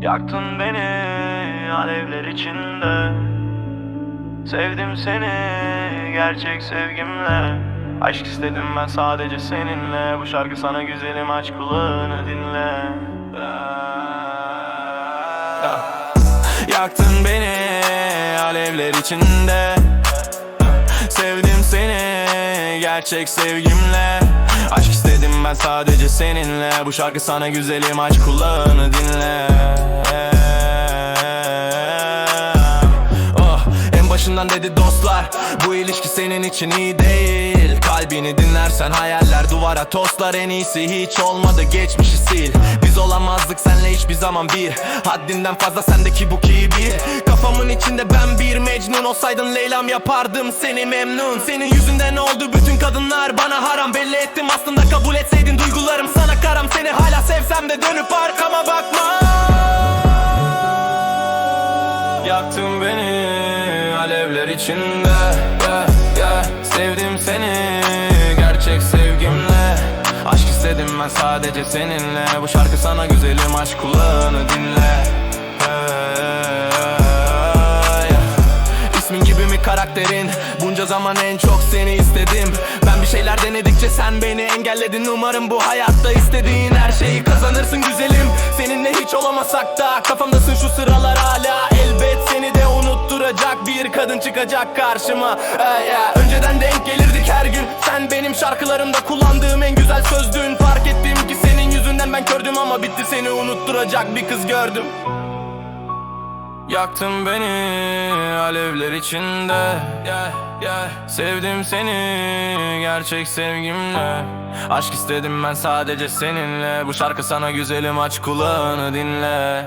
Yaktın beni alevler içinde. Sevdim seni gerçek sevgimle. Aşk istedim ben sadece seninle. Bu şarkı sana güzelim aç kulağını dinle. Yaktın beni alevler içinde. Sevdim seni gerçek sevgimle Aşk istedim ben sadece seninle. Bu şarkı sana güzelim aç kulağını dinle. Oh, en başından dedi dostlar Bu ilişki senin için iyi değil. Kalbini dinlersen hayaller duvara toslar. En iyisi hiç olmadı geçmişi sil. Biz olamazdık senle hiçbir zaman bir. Haddinden fazla sendeki bu ki bir. Kafamın içinde ben bir Mecnun Olsaydın Leyla'm yapardım seni memnun. Senin yüzünden oldu bütün kadınlar ettim aslında kabul etseydin duygularım sana karam. Seni hala sevsem de dönüp arkama bakma. Yaktın beni alevler içinde yeah, yeah. Sevdim seni gerçek sevgimle. Aşk istedim ben sadece seninle. Bu şarkı sana güzelim aç kulağını dinle karakterin. Bunca zaman en çok seni istedim. Ben bir şeyler denedikçe sen beni engelledin. Umarım bu hayatta istediğin her şeyi kazanırsın güzelim. Seninle hiç olamasak da Kafamdasın şu sıralar hala. Elbet seni de unutturacak bir kadın çıkacak karşıma. Hey, yeah. Önceden denk gelirdik her gün. Sen benim şarkılarımda kullandığım en güzel sözdün. Fark ettim ki senin yüzünden ben kördüm Ama bitti. Seni unutturacak bir kız gördüm Yaktın beni alevler içinde. Yeah, yeah. Sevdim seni gerçek sevgimle. Aşk istedim ben sadece seninle. Bu şarkı sana güzelim aç kulağını dinle